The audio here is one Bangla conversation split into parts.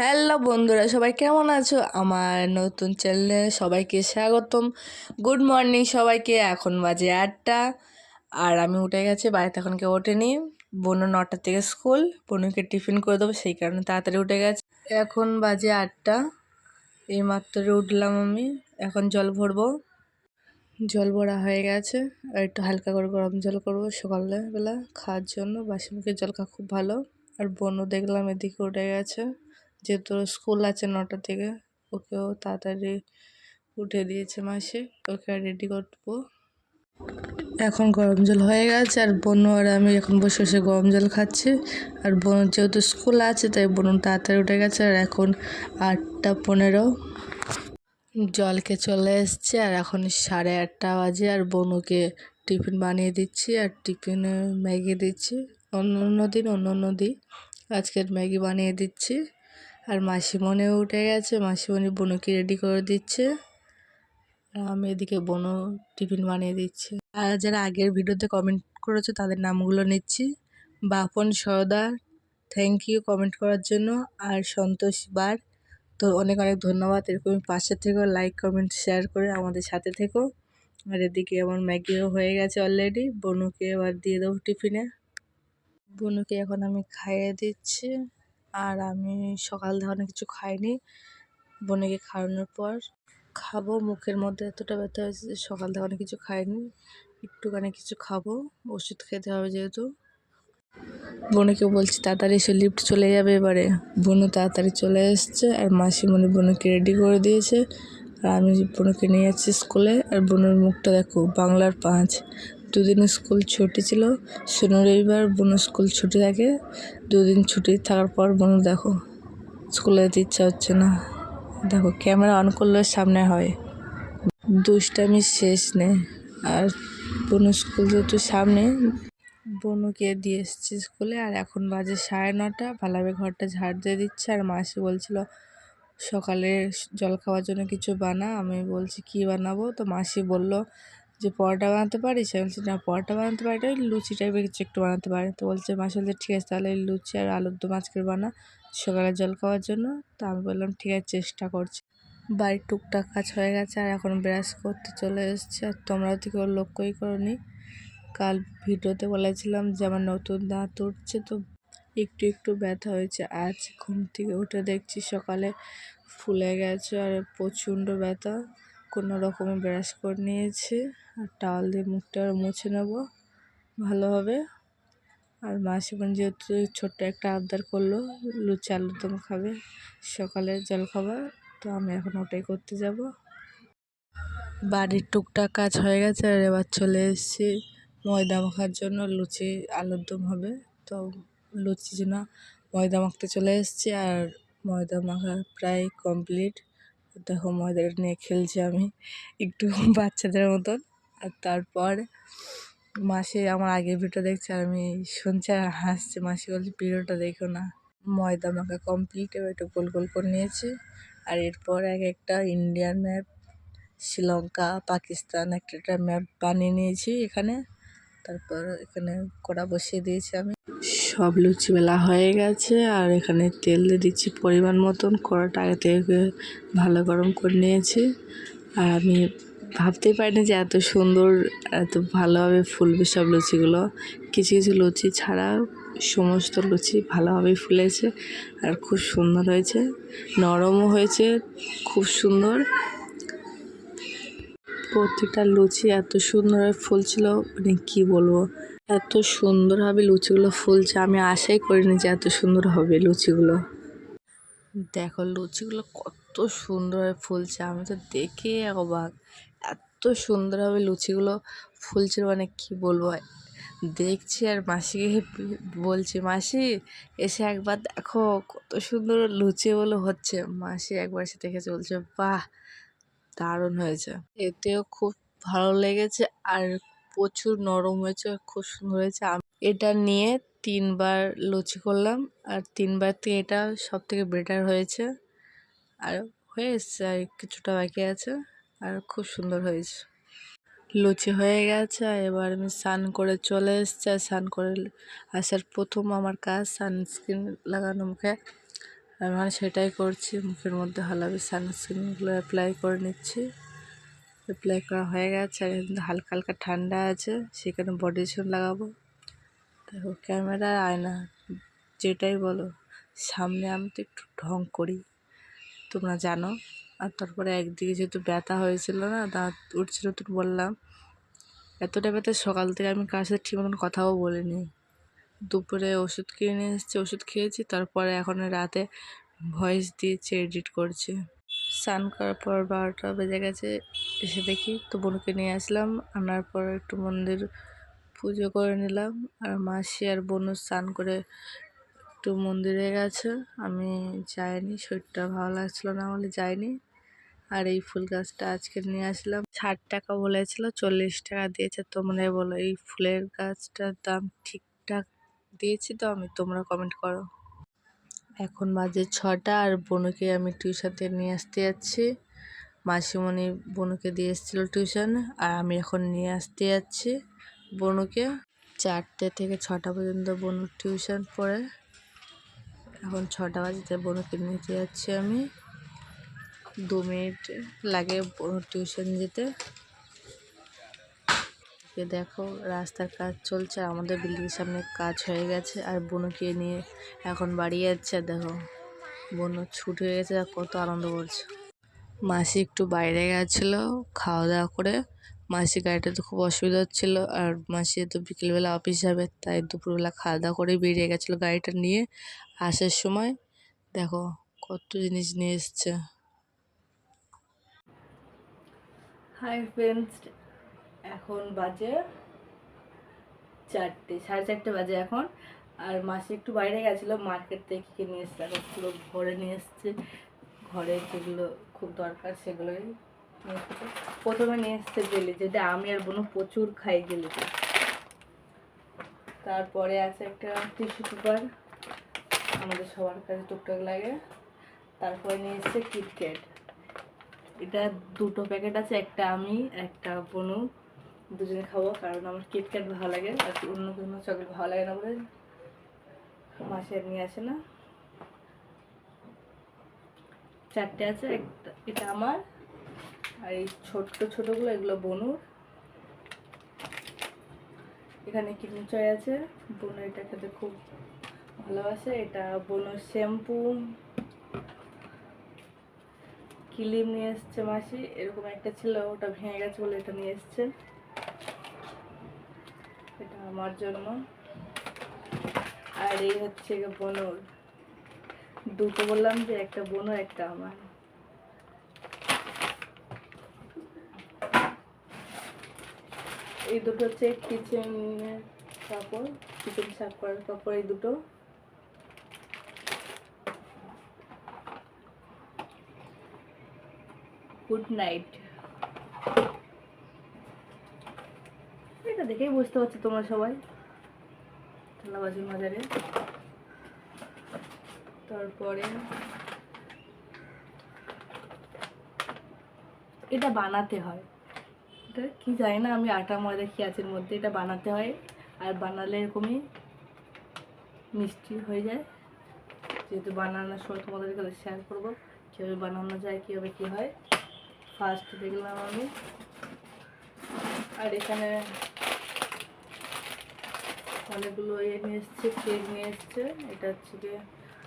হ্যালো বন্ধুরা, সবাই কেমন আছো? আমার নতুন চ্যানেলে সবাইকে স্বাগতম। গুড মর্নিং সবাইকে, এখন বাজে আটটা। আর আমি উঠে গেছি, বাড়িতে এখন কেউ ওঠেনি। বোনু নটার থেকে স্কুল, বোনুকে টিফিন করে দেবো, সেই কারণে তাড়াতাড়ি উঠে গেছে। এখন বাজে আটটা, এই মাত্র উঠলাম আমি। এখন জল ভরবো। জল ভরা হয়ে গেছে, আর একটু হালকা করে গরম জল করব সকালবেলা, খাওয়ার জন্য। বাসি জল খাওয়া খুব ভালো। আর বোনও দেখলাম এদিকে উঠে গেছে। যেহেতু স্কুল আছে নটা থেকে, ওকেও তাড়াতাড়ি উঠে দিয়েছে মাসে, ওকে রেডি করব। এখন গরম জল হয়ে গেছে, আর বোন আর আমি এখন বসে বসে গরম জল খাচ্ছি। আর বোন যেহেতু স্কুল আছে, তাই বোন তাড়াতাড়ি উঠে গেছে, আর এখন আটটা পনেরো। জলকে চলে এসছে, আর এখন সাড়ে আটটা বাজে, আর বনুকে টিফিন বানিয়ে দিচ্ছি, আর টিফিনে ম্যাগি দিচ্ছি। অন্য অন্য দিন, অন্য অন্য দিন আজকের ম্যাগি বানিয়ে দিচ্ছি। আর মাসিমণিও উঠে গেছে। মাসিমণি বনুকে রেডি করে দিচ্ছে। আর আমি এদিকে বনু টিফিন বানিয়ে দিচ্ছি। আর যারা আগের ভিডিওতে কমেন্ট করেছে তাদের নামগুলো নিচ্ছি। Bapan Sardar thank you comment করার জন্য। আর সন্তোষ বার, তো অনেক অনেক ধন্যবাদ। এরকমই পাশে থেকেও লাইক কমেন্ট শেয়ার করে আমাদের সাথে থেকো। আর এদিকে আমার ম্যাগিও হয়ে গেছে অলরেডি বনুকে এবার দিয়ে দেবো টিফিনে। বনুকে এখন আমি খাইয়ে দিচ্ছি। আর আমি সকাল ধরনের কিছু খাইনি, বোনকে খাওয়ানোর পর। খাব, মুখের মধ্যে এতটা ব্যথা হয়েছে যে সকাল থেকে কিছু খাইনি, একটুখানি কিছু খাব, ওষুধ খেতে হবে যেহেতু। বোনকে বলছি, তাড়াতাড়ি এসে লিফট চলে যাবে এবারে। বোনও তাড়াতাড়ি চলে এসছে আর মাসিমণি বোনকে রেডি করে দিয়েছে। আর আমি বোনকে নিয়ে যাচ্ছি স্কুলে আর বোনের মুখটা দেখো, বাংলার পাঁচ। দুদিন স্কুল ছুটি ছিল, শনি রবিবার বোন স্কুল ছুটি থাকে। দুদিন ছুটি থাকার পর বোন দেখো, স্কুলে যেতে ইচ্ছা হচ্ছে না। দেখো, ক্যামেরা অন করলে সামনে হয়। দুষ্টামি শেষ নেই। আর বোন স্কুল যেহেতু সামনে, বনুকে দিয়ে এসেছি স্কুলে। আর এখন বাজে সাড়ে নটা ভালোভাবে ঘরটা ঝাড় দিয়ে দিচ্ছে। আর মাসি বলছিল, সকালে জল খাওয়ার জন্য কিছু বানা। আমি বলছি, কি বানাবো? তো মাসি বলল যে পরোটা বানাতে পারিস আমি বলছি, না, পরোটা বানাতে পারি ওই লুচি টাইপের কিছু একটু বানাতে পারি। তো বলছে মাসি বলছে, ঠিক আছে, তাহলে লুচি আর আলুর দম আজকের বানা সকালে জল খাওয়ার জন্য। তো আমি বললাম, ঠিক আছে, চেষ্টা করছি। বাড়ির টুকটাক কাজ হয়ে গেছে আর এখন ব্রাশ করতে চলে এসছে। আর তোমরা তো কেউ লক্ষ্যই করনি। কাল ভিডিওতে বলেছিলাম যে আমার নতুন দাঁত উঠছে, তো একটু একটু ব্যথা হয়েছে। আজ ঘুম থেকে উঠে দেখছি সকালে ফুলে গেছে আর প্রচণ্ড ব্যথা। কোনো রকমে ব্রাশ করে নিয়েছি। আর টাওয়াল দিয়ে মুখটা মুছে নেব। ভালোভাবে আর মাসিমন যেহেতু ছোট্ট একটা আবদার করল, লুচি, আলুর দম খাবে সকালে জল খাবার তো আমি এখন ওটাই করতে যাব। বাড়ির টুকটাক কাজ হয়ে গেছে, আর এবার চলে এসেছি ময়দা মাখার জন্য। লুচি, আলুর দম হবে। তো লুচির জন্য ময়দা মাখতে চলে এসেছি, আর ময়দা মাখা প্রায় কমপ্লিট। দেখো ময়দাটা নিয়ে খেলছি আমি একটু বাচ্চাদের মতন। আর তারপর মাসি আমার আগের ভিডিও দেখছে আমি শুনছি আর হাসছে। মাসি বলছে, ভিডিওটা দেখো না। ময়দা মাখা কমপ্লিট এবার একটু গোল গোল করে নিয়েছি। আর এরপর এক একটা ইন্ডিয়ান ম্যাপ শ্রীলঙ্কা পাকিস্তান একটা একটা ম্যাপ বানিয়ে নিয়েছি এখানে। তারপর এখানে কড়া বসিয়ে দিয়েছি আমি। সব লুচি বেলা হয়ে গেছে আর এখানে তেল দিয়ে দিচ্ছি পরিমাণ মতন। কড়াটা আগে থেকে ভালো গরম করে নিয়েছি। আর আমি ভাবতেই পারিনি যে এত সুন্দর, এত ভালোভাবে ফুলবে সব লুচিগুলো। কিছু কিছু লুচি ছাড়া সমস্ত লুচি ভালোভাবেই ফুলেছে আর খুব সুন্দর হয়েছে। নরমও হয়েছে, খুব সুন্দর। প্রতিটা লুচি এত সুন্দরভাবে ফুলছিল মানে কী বলব? এত সুন্দরভাবে লুচিগুলো ফুলছে, আমি আশাই করিনি যে এত সুন্দর হবে লুচিগুলো। দেখো, লুচিগুলো কত সুন্দরভাবে ফুলছে, আমি তো দেখে অবাক। এত সুন্দরভাবে লুচিগুলো ফুলছিল মানে কী বলব? দেখছি আর মাসিকে বলছি, মাসি, এসে একবার দেখো কত সুন্দর লুচিগুলো হচ্ছে। মাসি একবার এসে দেখে চলছে বাহ দারুণ হয়েছে। এতেও খুব ভালো লেগেছে আর প্রচুর নরম হয়েছে, খুব সুন্দর হয়েছে। এটা নিয়ে তিনবার লুচি করলাম আর তিনবার থেকে এটা সব থেকে বেটার হয়েছে। আর হয়ে এসছে আর কিছুটা বাকি আছে আর খুব সুন্দর হয়েছে। লুচি হয়ে গেছে, এবার আমি স্নান করে চলে এসছি। স্নান করে আসার প্রথম আমার কাজ সানস্ক্রিন লাগানো মুখে। আমি মানে সেটাই করছি, মুখের মধ্যে হালাবি সানস্ক্রিনগুলো অ্যাপ্লাই করে নিচ্ছি। অ্যাপ্লাই করা হয়ে গেছে, আর কিন্তু হালকা হালকা ঠান্ডা আছে, সেখানে বডি লোশন লাগাবো। দেখো ক্যামেরা আয়না, যেটাই বলো, সামনে আমি তো একটু ঢং করি, তোমরা জানো। আর তারপরে একদিকে যেহেতু ব্যথা হয়েছিল না, দাঁত উঠছিল তো বললাম, এতটা ব্যথা সকাল থেকে আমি কার সাথে ঠিক মতন কথাও বলিনি। দুপুরে ওষুধ কিনে এসেছি, ওষুধ খেয়েছি, তারপরে এখন রাতে ভয়েস দিয়েছি, এডিট করছি। স্নান করার পর বারোটা বেজে গেছে, এসে দেখি তো বোনকে নিয়ে আসলাম, আনার পর একটু মন্দির পুজো করে নিলাম, আর মাসি আর বোনও স্নান করে একটু মন্দিরে গেছে। আমি যাইনি, শরীরটা ভালো লাগছিল না বলে যাইনি, আর এই ফুল গাছটা আজকে নিয়ে আসলাম। ষাট টাকা বলেছিল, চল্লিশ টাকা দিয়েছে তোমরা বলো এই ফুলের গাছটার দাম ঠিকঠাক দিয়েছি তো আমি, তোমরা কমেন্ট করো। এখন বাজে ছটা আর বনুকে আমি টিউশনতে নিয়ে আসতে যাচ্ছি। মাসিমণি বনুকে দিয়ে এসেছিল টিউশন আর আমি এখন নিয়ে আসতে যাচ্ছি বনুকে। চারটে থেকে ছটা পর্যন্ত বনুর টিউশন পড়ে। এখন ছটা বাজেতে বনুকে নিতে যাচ্ছি আমি। দু মিনিট লাগে বনুর টিউশন যেতে। এ দেখো, রাস্তার কাজ চলছে আর আমাদের বিল্ডিংয়ের সামনে কাজ হয়ে গেছে, আর বনুকে নিয়ে এখন বাড়ি যাচ্ছে আর দেখো। বনু ছুটি হয়ে গেছে, আর কত আনন্দ করছে। মাসি একটু বাইরে গেছিল, খাওয়া দাওয়া করে। মাসি গাড়িটা তো খুব অসুবিধা হচ্ছিল, আর মাসি তো বিকেলবেলা অফিস যাবে, তাই দুপুরবেলা খাওয়া দাওয়া করে বেরিয়ে গেছিল গাড়িটা নিয়ে আসার সময়। দেখো, কত জিনিস নিয়ে এসছে। হাই ফ্রেন্ডস এখন বাজে চারটে, সাড়ে চারটে বাজে এখন। আর মাসি একটু বাইরে গেছিল মার্কেট থেকে কী নিয়ে এসছে? এখন পুরো ঘরে নিয়ে এসছে। ঘরে যেগুলো খুব দরকার সেগুলোই প্রথমে নিয়ে এসছে জেলি যেটা আমি আর বোনও প্রচুর খাই জেলিটা তারপরে আছে একটা টিস্যু পেপার আমাদের সবার কাছে টুকটাক লাগে। তারপরে নিয়ে এসছে কিটক্যাট এটা দুটো প্যাকেট আছে, একটা আমি, একটা বনু দুজনে খাব, কারণ আমার কিটক্যাট ভালো লাগে, আর অন্য কোনো চকলেট ভালো লাগে না বলে মাসে নিয়ে আসে না। চারটে আছে, একটা, এটা আমার, আর এই ছোট্ট ছোটোগুলো, এগুলো বনুর। এখানে কিডনি চয় আছে, বনু এটা খেতে খুব ভালোবাসে, এটা বনুর শ্যাম্পু। কিলিম নিয়ে এসছে মাসি, এরকম একটা ছিল, ওটা ভেঙে গেছে বলে এটা নিয়ে এসছে। আমার জন্য। আর এই হচ্ছে বনুর। দুটো বললাম যে একটা বোনও একটা আমার। এই দুটো হচ্ছে কিচেনের কাপড় কিচেন সাফ করার কাপড় এই দুটো। গুড নাইট এটা দেখেই বুঝতে পারছ তোমরা সবাই। থালাবাজির বাজারে তারপরে এটা বানাতে হয়। এটা কি জানি না, আমি আটা, ময়দা কি মধ্যে এটা বানাতে হয়। আর বানালে এরকমই মিষ্টি হয়ে যায়। যেহেতু বানানোর সময় তোমাদের কাছে শেয়ার করব, কীভাবে বানানো যায়, কীভাবে কী হয়। ফার্স্ট দেখলাম আমি। আর এখানে অনেকগুলো এ নিয়ে এসছে কেক নিয়ে এসছে, এটা হচ্ছে গিয়ে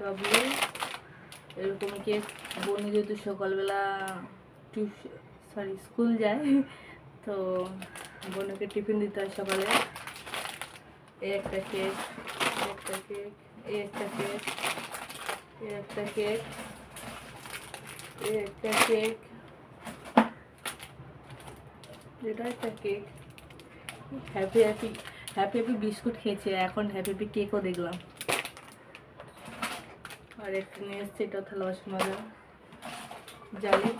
বাবলু এরকম কেক বোনি যেহেতু সকালবেলা টিউশন সরি স্কুল যায়, তো বোনকে টিফিন দিতে হয় সকালে। এই একটা কেক একটা কেক এই একটা কেক এই একটা কেক এই একটা কেক এটা একটা cake. Happy happy happy happy biscuit খেয়েছে, এখন হ্যাপি হ্যাপি কেকও দেখলাম। আর একটা নিয়ে এসছে, এটা বাসন মাজা। জালি।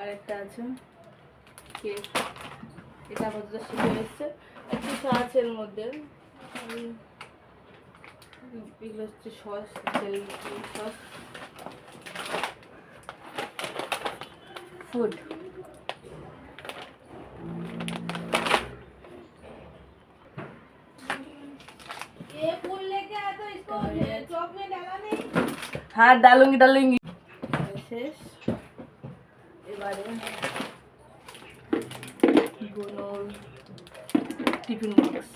আর একটা আছে কেক এটা আপাতত শিখে এসছে। কিছু আছে এর মধ্যে। এগুলো হচ্ছে সস সস। ফুড শেষ। এবারে টিফিন বক্স।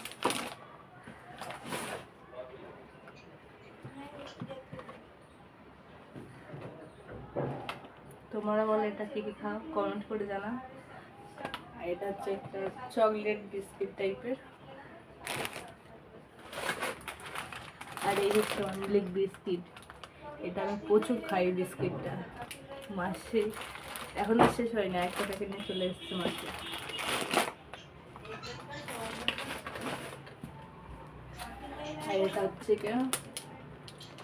তোমরা বলো এটা কি কি খাও? কমেন্ট করে জানা আর এটা হচ্ছে একটা চকলেট বিস্কিট টাইপের। আর এই হচ্ছে অনলিক বিস্কিট, এটা আমি প্রচুর খাই বিস্কিটটা। মাসে, এখনও শেষ হয় না, একটা প্যাকেট নিয়ে চলে এসছে মাসে। আর এটা হচ্ছে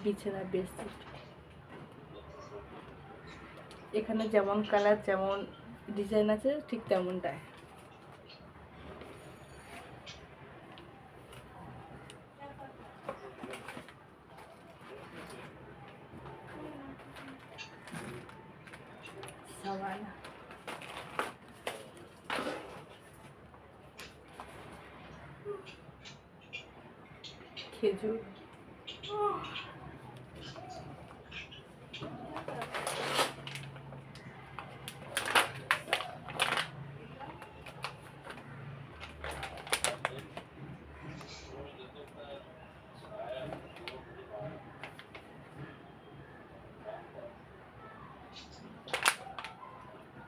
বিছানা বিস্কিট। এখানে যেমন কালার যেমন ডিজাইন আছে, ঠিক তেমনটাই। Havayla. Kedi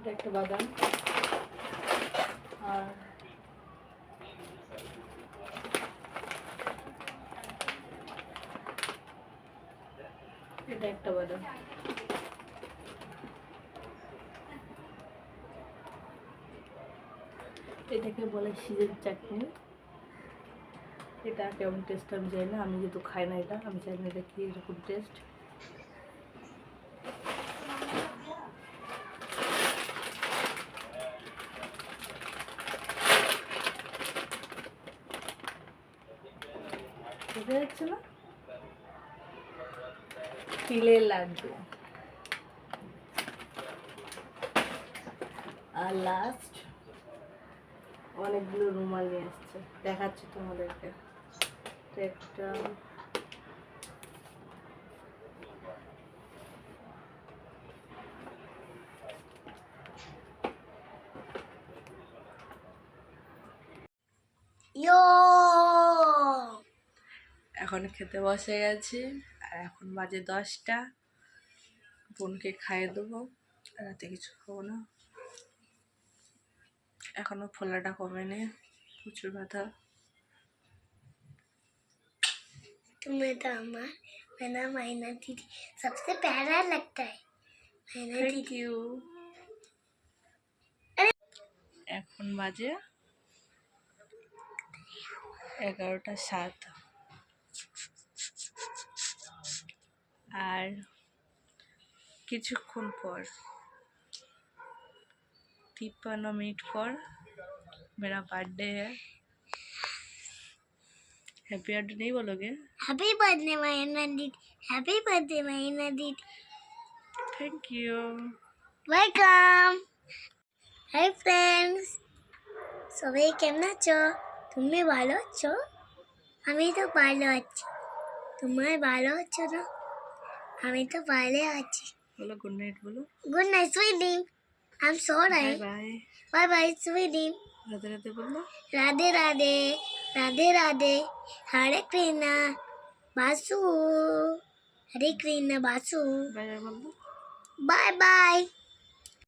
এটা একটা বাদাম। আর এটা একটা বাদাম। এটাকে বলে সিজের চাটনি। এটা কেমন টেস্ট আমি জানি না, আমি যেহেতু খাই না এটা, আমি জানি না এটা কি এরকম টেস্ট বোঝা যাচ্ছে না লাড্ডু আর লাস্ট অনেকগুলো রুমাল নিয়ে আসছে। দেখাচ্ছি তোমাদেরকে। একটা! এখন খেতে বসে গেছি। আর এখন বাজে দশটা। বোনকে খাইয়ে দেবো রাতে কিছু খাবো না এখনো ফোলাটা কমেনি প্রচুর ব্যথা तुम्हें तो हमार मैना मैना दीदी सबसे प्यारा लगता है मैना থ্যাংক दीदी ইউ এখন বাজে এগারোটা সাত আর কিছুক্ষণ পর तिप्पन मिनट पर मेरा बर्थडे है हैप्पी बर्थडे नहीं बोलोगे हैप्पी बर्थडे मैना दीदी हैप्पी बर्थडे मैना दीदी thank you welcome hi friends সবাই কেমন আছো তুমি ভালো আছো আমি তো ভালো আছি তুমি ভালো আছো না আমি তো ভালো আছি बोलो गुड नाइट बोलो। Good night sweet dream I am so right bye bye bye sweet dream Radhe Radhe बोलो। राधे राधे राधे राधे। हरे कृष्णा बासु। हरे कृष्णा बासु। Bye bye